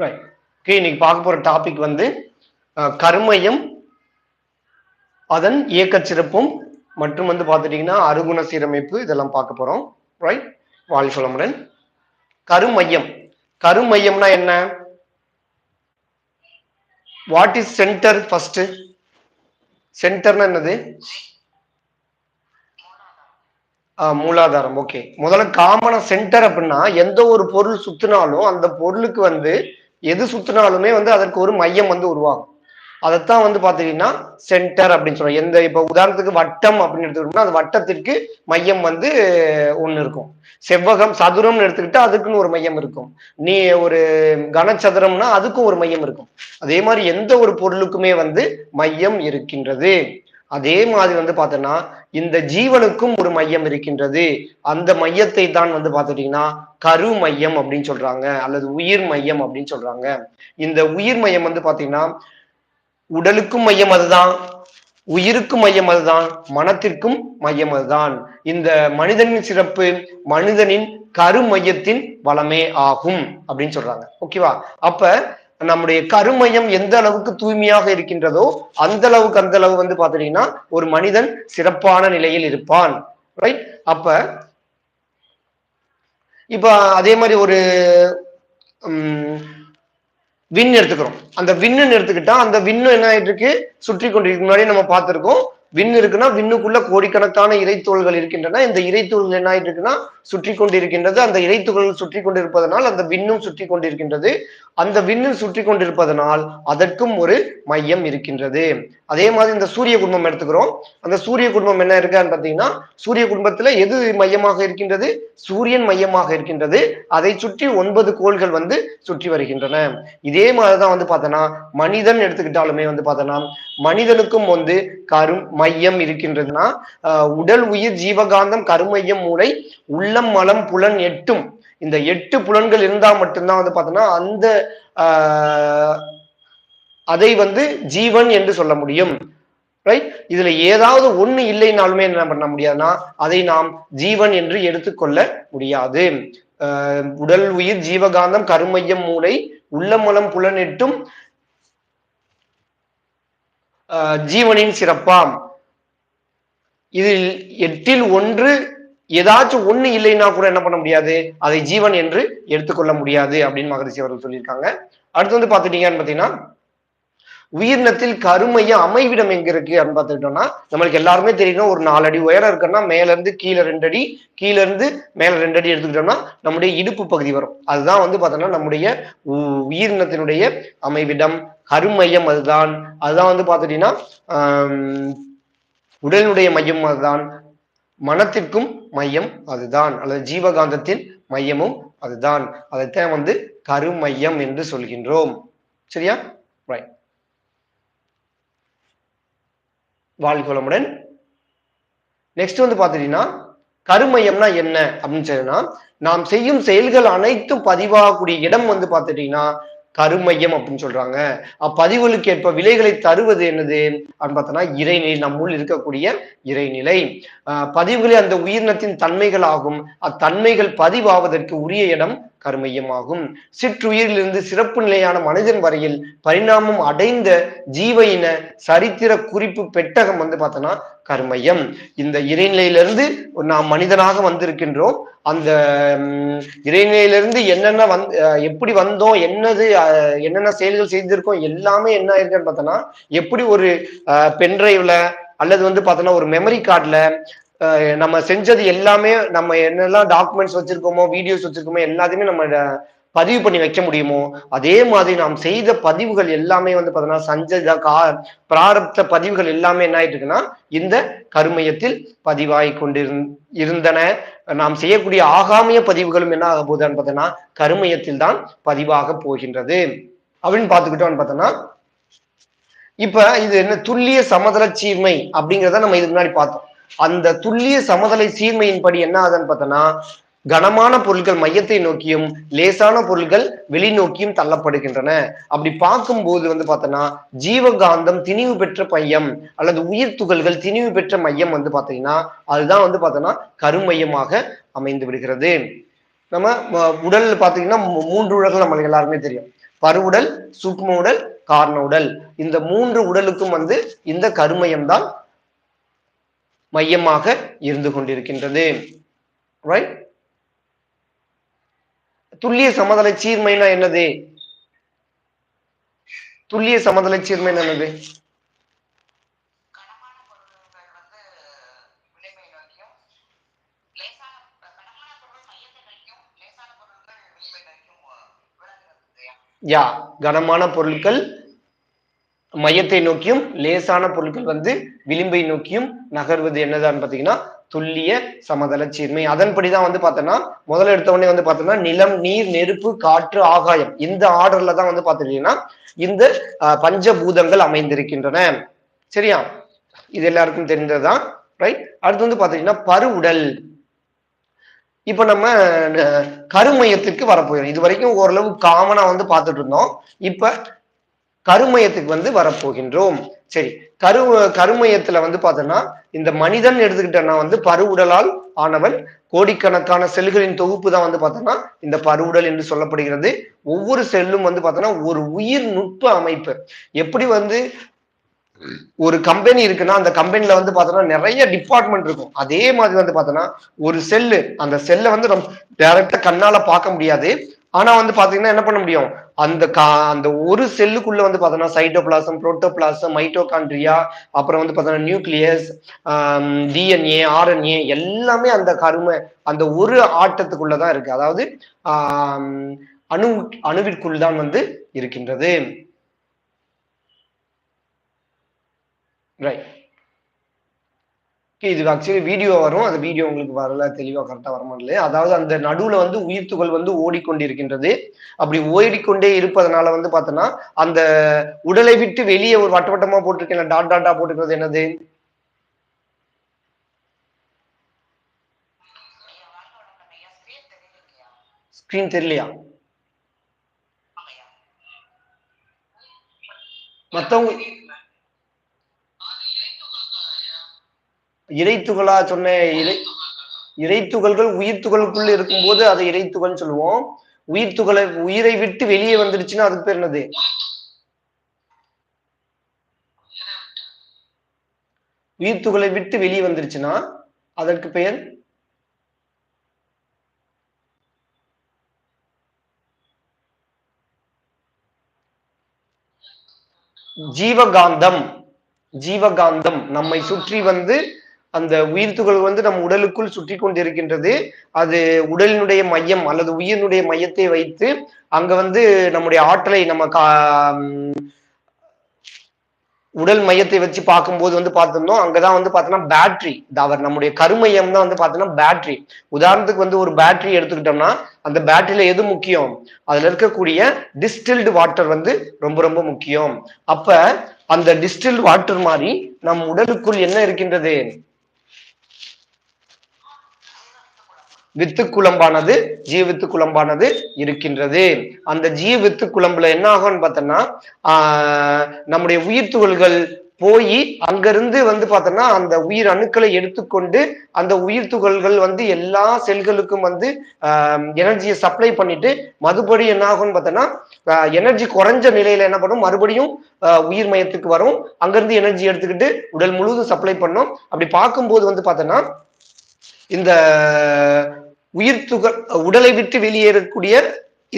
Right okay இன்னைக்கு பார்க்க போற டாபிக் வந்து கருமையும் கருமையம் அதன் இயக்க சிறப்பும் மற்றும் வந்து பார்த்துட்டீங்கன்னா அருகுண சீரமைப்பு இதெல்லாம் பார்க்க போறோம். ரைட் வாழ் சொல்லமுடன் கருமையம். கருமையம்னா என்ன? வாட் இஸ் சென்டர் ஃபர்ஸ்ட் சென்டர்னா என்னது? மூலாதாரம். ஓகே முதல்ல காமனா சென்டர் அப்படின்னா எந்த ஒரு பொருள் சுத்தினாலும் அந்த பொருளுக்கு வந்து எது சுத்தினாலுமே வந்து அதற்கு ஒரு மையம் வந்து உருவாகும். அதைத்தான் வந்து பாத்தீங்கன்னா சென்டர் அப்படின்னு சொல்றோம் எந்த இப்ப உதாரணத்துக்கு வட்டம் அப்படின்னு எடுத்துக்கிட்டோம்னா அந்த வட்டத்திற்கு மையம் வந்து ஒண்ணு இருக்கும். செவ்வகம் சதுரம்னு எடுத்துக்கிட்டா அதுக்குன்னு ஒரு மையம் இருக்கும். நீ ஒரு கனச்சதுரம்னா அதுக்கும் ஒரு மையம் இருக்கும். அதே மாதிரி எந்த ஒரு பொருளுக்குமே வந்து மையம் இருக்கின்றது. அதே மாதிரி வந்து பார்த்தோன்னா இந்த ஜீவனுக்கும் ஒரு மையம் இருக்கின்றது. அந்த மையத்தை தான் வந்து பார்த்துட்டீங்கன்னா கரு மையம் அப்படின்னு சொல்றாங்க அல்லது உயிர் மையம் அப்படின்னு சொல்றாங்க. இந்த உயிர் மையம் வந்து பாத்தீங்கன்னா உடலுக்கும் மையம் அதுதான் உயிருக்கும் மையம் அதுதான் மனத்திற்கும் மையம் அதுதான். இந்த மனிதனின் சிறப்பு மனிதனின் கரு மையத்தின் வளமே ஆகும் அப்படின்னு சொல்றாங்க. ஓகேவா? அப்ப நம்முடைய கருமையம் எந்த அளவுக்கு தூய்மையாக இருக்கின்றதோ அந்த அளவுக்கு அந்த அளவு வந்து பாத்துட்டீங்கன்னா ஒரு மனிதன் சிறப்பான நிலையில் இருப்பான். ரைட் அப்ப இப்ப அதே மாதிரி ஒரு உம், விண் எடுத்துக்கிறோம். அந்த விண்ணுன்னு எடுத்துக்கிட்டா அந்த விண்ணு என்ன ஆயிட்டு இருக்கு சுற்றி கொண்டிருக்கு. முன்னாடி நம்ம பார்த்திருக்கோம். விண் இருக்குன்னா விண்ணுக்குள்ள கோடிக்கணக்கான இறைத்தோள்கள் இருக்கின்றன. இந்த இறைத்தோள்கள் என்ன ஆயிட்டு இருக்குன்னா சுற்றி கொண்டிருக்கின்றது அந்த இறைத்துகள் சுற்றி கொண்டிருப்பதனால் அந்த விண்ணும் சுற்றி கொண்டிருக்கின்றது அந்த விண்ணும் சுற்றி கொண்டிருப்பதனால் அதற்கும் ஒரு மையம் இருக்கின்றது. அதே மாதிரி இந்த சூரிய குடும்பம் எடுத்துக்கிறோம். அந்த சூரிய குடும்பம் என்ன இருக்கான்னு பார்த்தீங்கன்னா சூரிய குடும்பத்துல எது மையமாக இருக்கின்றது? சூரியன் மையமாக இருக்கின்றது. அதை சுற்றி ஒன்பது கோள்கள் வந்து சுற்றி வருகின்றன. இதே மாதிரிதான் வந்து பார்த்தோன்னா மனிதன் எடுத்துக்கிட்டாலுமே வந்து பார்த்தோன்னா மனிதனுக்கும் வந்து கரும் மையம் இருக்கின்றதுன்னா உடல் உயிர் ஜீவகாந்தம் கருமையம் மூளை உள்ளம் மலம் புலன் எட்டும். இந்த எட்டு புலன்கள் இருந்தா மட்டும்தான் வந்து பார்த்தோன்னா அந்த ஆஹ், அதை வந்து ஜீவன் என்று சொல்ல முடியும். ரைட் இதுல ஏதாவது ஒண்ணு இல்லைனாலுமே என்ன பண்ண முடியாதுன்னா அதை நாம் ஜீவன் என்று எடுத்துக்கொள்ள முடியாது. ஆஹ், உடல் உயிர் ஜீவகாந்தம் கருமையம் மூளை உள்ளமலம் புலனெட்டும் ஆஹ், ஜீவனின் சிறப்பாம். இதில் எட்டில் ஒன்று ஏதாச்சும் ஒண்ணு இல்லைன்னா கூட என்ன பண்ண முடியாது? அதை ஜீவன் என்று எடுத்துக்கொள்ள முடியாது அப்படின்னு மகரிஷி அவர்கள் சொல்லியிருக்காங்க. அடுத்து வந்து பாத்துட்டீங்கன்னு பாத்தீங்கன்னா உயிரினத்தில் கருமைய அமைவிடம் எங்க இருக்கு அப்படின்னு பார்த்துக்கிட்டோம்னா நம்மளுக்கு எல்லாருமே தெரியணும் ஒரு நாலு அடி உயரம் இருக்குன்னா மேல இருந்து கீழே ரெண்டு அடி கீழே இருந்து மேல ரெண்டு அடி எடுத்துக்கிட்டோம்னா நம்முடைய இடுப்பு பகுதி வரும். அதுதான் வந்து பார்த்தோம்னா நம்முடைய உ- உயிரினத்தினுடைய அமைவிடம் கருமையம் அதுதான். அதுதான் வந்து பார்த்துட்டீங்கன்னா உடலினுடைய மையம் அதுதான். மனத்திற்கும் மையம் அதுதான். அல்லது ஜீவகாந்தத்தின் மையமும் அதுதான். அதைத்தான் வந்து கருமையம் என்று சொல்கின்றோம். சரியா? ரைட் வாழ்கோளமுடன். நெக்ஸ்ட் வந்து பாத்தீங்கன்னா கருமையம்னா என்ன? அப்படின்னு சொன்னா நாம் செய்யும் செயல்கள் அனைத்தும் பதிவாகக்கூடிய இடம் வந்து பார்த்துட்டீங்கன்னா கருமையம் அப்படின்னு சொல்றாங்க. அப்பதிவுகளுக்கு ஏற்ப விலைகளை தருவது என்னது? அப்படின்னு பார்த்தோம்னா இறைநிலை நம்முள் இருக்கக்கூடிய இறைநிலை. ஆஹ் பதிவுகளே அந்த உயிரினத்தின் தன்மைகள் ஆகும் அத்தன்மைகள் பதிவாவதற்கு உரிய இடம் கருமையமாகும். சிற்றுயிரிலிருந்து சிறப்பு நிலையான மனிதன் வரையில் பரிணாமம் அடைந்த ஜீவ இன சரித்திர குறிப்பு பெட்டகம் வந்து பார்த்தோன்னா கருமையம். இந்த இறைநிலையிலிருந்து நாம் மனிதனாக வந்திருக்கின்றோம். அந்த இறைநிலையிலிருந்து என்னென்ன வந் எப்படி வந்தோம் என்னது அஹ், என்னென்ன செயல்கள் செய்திருக்கோம் எல்லாமே என்ன இருக்குன்னு பார்த்தோன்னா எப்படி ஒரு பென்ட்ரைவ்ல அல்லது வந்து பார்த்தோன்னா ஒரு மெமரி கார்டுல நம்ம செஞ்சது எல்லாமே நம்ம என்னெல்லாம் டாக்குமெண்ட்ஸ் வச்சிருக்கோமோ வீடியோஸ் வச்சிருக்கோமோ எல்லாத்தையுமே நம்ம பதிவு பண்ணி வைக்க முடியுமோ அதே மாதிரி நாம் செய்த பதிவுகள் எல்லாமே வந்து பார்த்தோன்னா சஞ்சய் கா பிராரப்த பதிவுகள் எல்லாமே என்ன ஆயிட்டு இருக்குன்னா இந்த கருமையத்தில் பதிவாகி கொண்டிருந் இருந்தன. நாம் செய்யக்கூடிய ஆகாமிய பதிவுகளும் என்ன ஆக போகுதுன்னு பார்த்தோன்னா கருமையத்தில் தான் பதிவாக போகின்றது. அப்படின்னு பார்த்துக்கிட்டோம்னு பார்த்தோன்னா இப்ப இது என்ன துல்லிய சமதளச்சீர்மை அப்படிங்கிறத நம்ம இதுக்கு முன்னாடி பார்த்தோம். அந்த துல்லிய சமதலை சீர்மையின்படி என்ன ஆகுதுன்னு பார்த்தோன்னா கனமான பொருட்கள் மையத்தை நோக்கியும் லேசான பொருட்கள் வெளிநோக்கியும் தள்ளப்படுகின்றன. அப்படி பார்க்கும்போது வந்து பார்த்தோன்னா ஜீவகாந்தம் திணிவு பெற்ற மையம் அல்லது உயிர் துகள்கள் திணிவு பெற்ற மையம் வந்து பார்த்தீங்கன்னா அதுதான் வந்து பார்த்தோன்னா கருமையமாக அமைந்து விடுகிறது. நம்ம உடல் பார்த்தீங்கன்னா மூன்று உடல்கள் நம்மளுக்கு எல்லாருமே தெரியும். பருவுடல் சூக்ம உடல் காரண உடல். இந்த மூன்று உடலுக்கும் வந்து இந்த கருமையம் தான் மையமாக இருந்து கொண்டிருக்கின்றது. ரைட் துல்லிய சமதள சீர்மைனா என்னது? துல்லிய சமதள சீர்மை என்னது? யா கனமான பொருட்கள் மையத்தை நோக்கியும் லேசான பொருட்கள் வந்து விளிம்பை நோக்கியும் நகர்வது என்னதான் பாத்தீங்கன்னா துல்லிய சமதள சீர்மை. அதன்படிதான் வந்து பார்த்தோன்னா முதல்ல எடுத்த உடனே வந்து பார்த்தோம்னா நிலம் நீர் நெருப்பு காற்று ஆகாயம். இந்த ஆர்டர்ல தான் வந்து பார்த்துட்டீங்கன்னா இந்த பஞ்சபூதங்கள் அமைந்திருக்கின்றன. சரியா? இது எல்லாருக்கும் தெரிந்ததுதான் ரைட் அடுத்து வந்து பாத்தீங்கன்னா பருவுடல் இப்ப நம்ம கருமையத்திற்கு வரப்போகிறோம். இது வரைக்கும் ஓரளவு காமனா வந்து பார்த்துட்டு இருந்தோம். இப்ப கருமயத்துக்கு வந்து வரப்போகின்றோம். சரி கரு கருமயத்துல வந்து பார்த்தோம்னா இந்த மனிதன் எடுத்துக்கிட்டேன்னா வந்து பருவுடலால் ஆனவன் கோடிக்கணக்கான செல்களின் தொகுப்பு தான் வந்து பார்த்தோம்னா இந்த பருவுடல் என்று சொல்லப்படுகிறது. ஒவ்வொரு செல்லும் வந்து பார்த்தோம்னா ஒரு உயிர் நுட்ப அமைப்பு. எப்படி வந்து ஒரு கம்பெனி இருக்குன்னா அந்த கம்பெனில வந்து பார்த்தோம்னா நிறைய டிபார்ட்மெண்ட் இருக்கும். அதே மாதிரி வந்து பார்த்தோம்னா ஒரு செல்லு அந்த செல்லை வந்து நம்ம டைரக்டா கண்ணால பார்க்க முடியாது. ஆனா வந்து பாத்தீங்கன்னா என்ன பண்ண முடியும்? அந்த கா அந்த ஒரு செல்லுக்குள்ள வந்து பார்த்தோம்னா சைட்டோபிளாசம் புரோட்டோபிளாசம் மைட்டோகாண்ட்ரியா அப்புறம் வந்து பார்த்தோம்னா நியூக்ளியஸ் டிஎன்ஏ ஆர்என்ஏ எல்லாமே அந்த கருமை அந்த ஒரு ஆட்டத்துக்குள்ளதான் இருக்கு. அதாவது அணு அணுவிற்குள் தான் வந்து இருக்கின்றது. ரைட் இது ஆக்சுவலி வீடியோ வரும். அந்த வீடியோ உங்களுக்கு வரல தெளிவா கரெக்டா வரமாட்டல அதாவது அந்த நடுவுல வந்து உயிர்த்துகள் வந்து ஓடிக்கொண்டிருக்கின்றது. அப்படி ஓடிக்கொண்டே இருப்பதனால வந்து பார்த்தோன்னா அந்த உடலை விட்டு வெளியே ஒரு வட்ட வட்டமா போட்டிருக்கேன் டாட் டாட்டா போட்டுக்கிறது என்னது? ஸ்க்ரீன் ஸ்கிரீன் தெரியலையா? மற்றவங்க இறைத்துகளா சொன்ன இறை இறைத்துகள்கள் உயிர்த்துகளுக்குள்ள இருக்கும்போது அதை இறைத்துகள்னு சொல்லுவோம். உயிர்த்துகளை உயிரை விட்டு வெளியே வந்துருச்சுன்னா அதுக்கு பேர் என்னது? உயிர்த்துகளை விட்டு வெளியே வந்துருச்சுன்னா அதற்கு பெயர் ஜீவகாந்தம். ஜீவகாந்தம். நம்மை சுற்றி வந்து அந்த உயிர் துகள் வந்து நம் உடலுக்குள் சுற்றி கொண்டிருக்கின்றது. அது உடலினுடைய மையம் அல்லது உயிரினுடைய மையத்தை வைத்து அங்க வந்து நம்முடைய ஆற்றலை நம்ம கா உடல் மையத்தை வச்சு பார்க்கும்போது வந்து பார்த்திருந்தோம். அங்கதான் வந்து பார்த்தோம்னா பேட்டரி அவர் நம்முடைய கருமையம் தான் வந்து பார்த்தோம்னா பேட்டரி உதாரணத்துக்கு வந்து ஒரு பேட்டரி எடுத்துக்கிட்டோம்னா அந்த பேட்டரியில எது முக்கியம்? அதுல இருக்கக்கூடிய டிஸ்டில்டு வாட்டர் வந்து ரொம்ப ரொம்ப முக்கியம். அப்ப அந்த டிஸ்டில்டு வாட்டர் மாதிரி நம் உடலுக்குள் என்ன இருக்கின்றது? வித்து குழம்பானது ஜீ வித்து குழம்பானது இருக்கின்றது. அந்த ஜீ வித்து குழம்புல என்ன ஆகும்னு பார்த்தோம்னா நம்முடைய உயிர் துகள்கள் போய் அங்கிருந்து வந்து பார்த்தோம்னா அந்த உயிர் அணுக்களை எடுத்துக்கொண்டு அந்த உயிர் துகள்கள் வந்து எல்லா செல்களுக்கும் வந்து எனர்ஜியை சப்ளை பண்ணிட்டு மறுபடி என்ன ஆகும்னு பார்த்தோம்னா எனர்ஜி குறைஞ்ச நிலையில என்ன பண்ணும்? மறுபடியும் ஆஹ் உயிர் மையத்துக்கு வரும். அங்கிருந்து எனர்ஜி எடுத்துக்கிட்டு உடல் முழுவதும் சப்ளை பண்ணும். அப்படி பார்க்கும்போது வந்து பார்த்தோம்னா இந்த உயிர் துகள் உடலை விட்டு வெளியேறக்கூடிய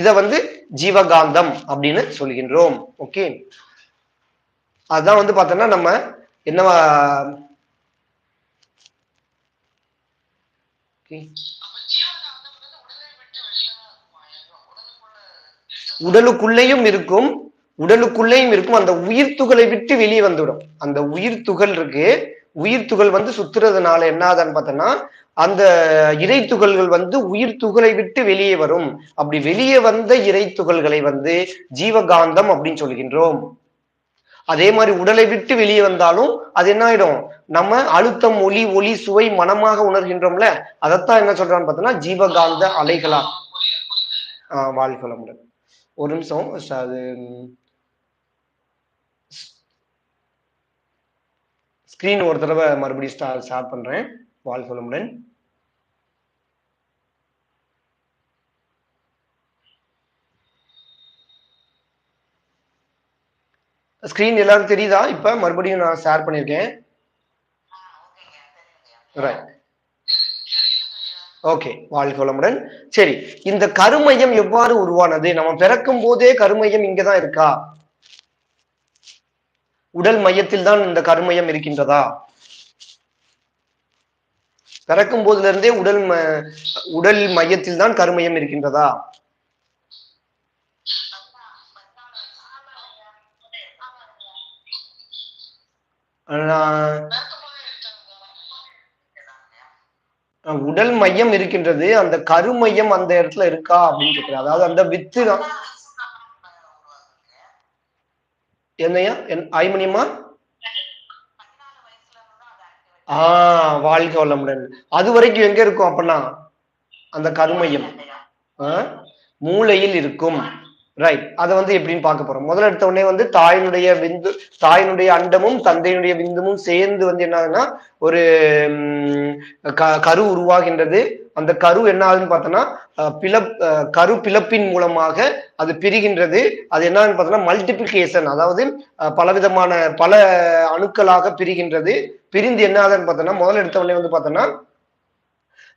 இதை வந்து ஜீவகாந்தம் அப்படின்னு சொல்கின்றோம். ஓகே அதான் வந்து பார்த்தோம்னா நம்ம என்னவா உடலுக்குள்ளேயும் இருக்கும் உடலுக்குள்ளேயும் இருக்கும். அந்த உயிர் துகளை விட்டு வெளியே வந்துவிடும். அந்த உயிர் துகள் இருக்கு. உயிர் துகள் வந்து சுத்துறதுனால என்ன ஆகுதுன்னு பார்த்தோம்னா அந்த இறை துகள்கள் வந்து உயிர் துகளை விட்டு வெளியே வரும். அப்படி வெளியே வந்த இறை துகள்களை வந்து ஜீவகாந்தம் அப்படின்னு சொல்கின்றோம். அதே மாதிரி உடலை விட்டு வெளியே வந்தாலும் அது என்ன ஆயிடும்? நம்ம அழுத்தம் ஒளி ஒளி சுவை மனமாக உணர்கின்றோம்ல அதைத்தான் என்ன சொல்றான்னு பார்த்தோம்னா ஜீவகாந்த அலைகளா. ஆஹ் வாழ்க ஒரு நிமிஷம் அது ஸ்கிரீன் ஒரு தடவை மறுபடியும் ஸ்டார் ஸ்டார்ட் பண்றேன். வாழ்க வளமுடன் ஸ்கிரீன் எல்லாரும் தெரியுதா? இப்ப மறுபடியும் நான் ஷேர் பண்ணியிருக்கேன் ரைட் ஓகே வாழ்க வளமுடன் சரி இந்த கருமையம் எவ்வாறு உருவானது? நம்ம பிறக்கும் போதே கருமையம் இங்கதான் இருக்கா? உடல் மையத்தில் தான் இந்த கருமையம் இருக்கின்றதா? பிறக்கும் போதுல இருந்தே உடல் ம- உடல் மையத்தில் தான் கருமையம் இருக்கின்றதா? ஆஹ் உடல் மையம் இருக்கின்றது அந்த கருமையம் அந்த இடத்துல இருக்கா அப்படின்னு கேட்கிறேன் அதாவது அந்த வித்து தான் என்னையா என் ஐமணியம்மா? ஆஹ் வாழ்க வளமுடன். அது வரைக்கும் எங்க இருக்கும் அப்படின்னா அந்த கருமையம் ஆஹ் மூளையில் இருக்கும். ரைட் அதை வந்து எப்படின்னு பார்க்க போறோம். முதல்ல எடுத்த உடனே வந்து தாயினுடைய விந்து தாயினுடைய அண்டமும் தந்தையினுடைய விந்துமும் சேர்ந்து வந்து என்ன ஆகுதுன்னா ஒரு க- கரு உருவாகின்றது. அந்த கரு என்ன ஆகுதுன்னு பார்த்தோன்னா அஹ், பிளப் கரு பிளப்பின் மூலமாக அது பிரிகின்றது. அது என்னன்னு பார்த்தோன்னா மல்டிபிளிகேஷன் அதாவது பலவிதமான பல அணுக்களாக பிரிகின்றது. பிரிந்து என்ன ஆகுதுன்னு பார்த்தோன்னா முதல்ல எடுத்த உடனே வந்து பார்த்தோன்னா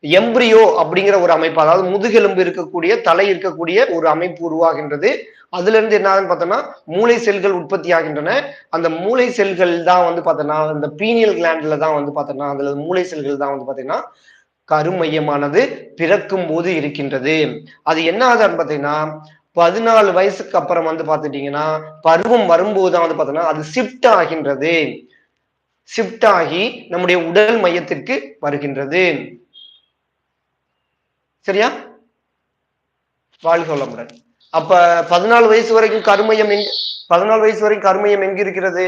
எம்பிரியோ அப்படிங்கிற ஒரு அமைப்பு அதாவது முதுகெலும்பு இருக்கக்கூடிய தலை இருக்கக்கூடிய ஒரு அமைப்பு உருவாகின்றது. அதுல இருந்து என்ன ஆகுதுன்னு பார்த்தோம்னா மூளை செல்கள் உற்பத்தி ஆகின்றன. அந்த மூளை செல்கள் தான் வந்து பார்த்தோம்னா அந்த பீனியல் கிளாண்ட்ல தான் வந்து பார்த்தோம்னா அதுல மூளை செல்கள் தான் வந்து பார்த்தீங்கன்னா கருமையமானது பிறக்கும் போது இருக்கின்றது. அது என்ன ஆகுதுன்னு பார்த்தீங்கன்னா பதினாலு வயசுக்கு அப்புறம் வந்து பார்த்துட்டீங்கன்னா பருவம் வரும்போது தான் வந்து பார்த்தோம்னா அது ஷிஃப்ட் ஆகின்றது. ஷிஃப்ட் ஆகி நம்முடைய உடல் மையத்திற்கு வருகின்றது. சரியா? வாழ்க வளமுடன். அப்ப பதினாலு வயசு வரைக்கும் கருமையம் எங்க பதினாலு வயசு வரைக்கும் கருமையம் எங்க இருக்கிறது?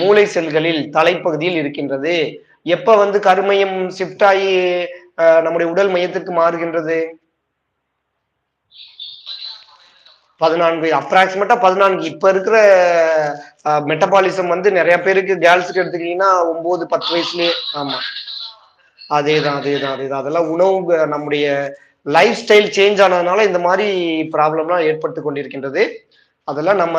மூளை செல்களில் தலைப்பகுதியில் இருக்கின்றது. எப்ப வந்து கருமையம் ஷிஃப்ட் ஆகி நம்முடைய உடல் மையத்திற்கு மாறுகின்றது? பதினான்கு அப்ராக்சிமேட்டா பதினான்கு. இப்ப இருக்கிற மெட்டபாலிசம் வந்து நிறைய பேருக்கு கேர்ள்ஸுக்கு எடுத்துக்கிட்டீங்கன்னா ஒன்பது பத்து வயசுலயே ஆமா. அதேதான் அதேதான் அதேதான். அதெல்லாம் உணவு நம்முடைய லைஃப் ஸ்டைல் சேஞ்ச் ஆனதுனால இந்த மாதிரி ப்ராப்ளம்லாம் ஏற்பட்டு கொண்டிருக்கின்றது. அதெல்லாம் நம்ம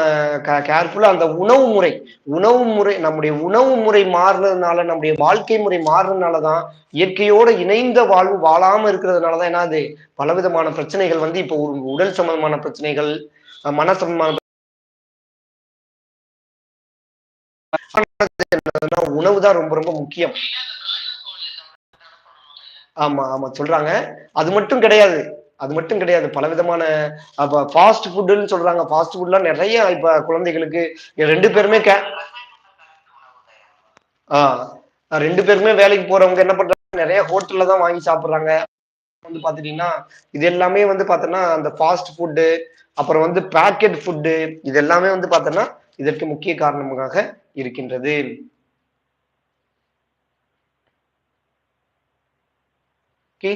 கேர்ஃபுல்லா அந்த உணவு முறை. உணவு முறை நம்முடைய உணவு முறை மாறுனதுனால நம்முடைய வாழ்க்கை முறை மாறுனதுனால தான் இயற்கையோட இணைந்த வாழ்வு வாழாம இருக்கிறதுனால தான் என்னது பலவிதமான பிரச்சனைகள் வந்து இப்போ உடல் சம்பந்தமான பிரச்சனைகள் மன சம்பந்தமான உணவு தான் ரொம்ப ரொம்ப முக்கியம். ஆமா ஆமா. சொல்றாங்க. அது மட்டும் கிடையாது. அது மட்டும் கிடையாது பலவிதமான அப்ப ஃபாஸ்ட் ஃபுட்டுன்னு சொல்றாங்க. ஃபாஸ்ட் ஃபுட்லாம் நிறைய இப்ப குழந்தைகளுக்கு ரெண்டு பேருமே கே ஆஹ் ரெண்டு பேருமே வேலைக்கு போறவங்க என்ன பண்றாங்க? நிறைய ஹோட்டல்ல தான் வாங்கி சாப்பிடுறாங்க. வந்து பாத்துட்டீங்கன்னா இது எல்லாமே வந்து பார்த்தோன்னா அந்த ஃபாஸ்ட் ஃபுட்டு அப்புறம் வந்து பேக்கெட் ஃபுட்டு இது எல்லாமே வந்து பார்த்தோன்னா இதற்கு முக்கிய காரணமாக இருக்கின்றது. ஓகே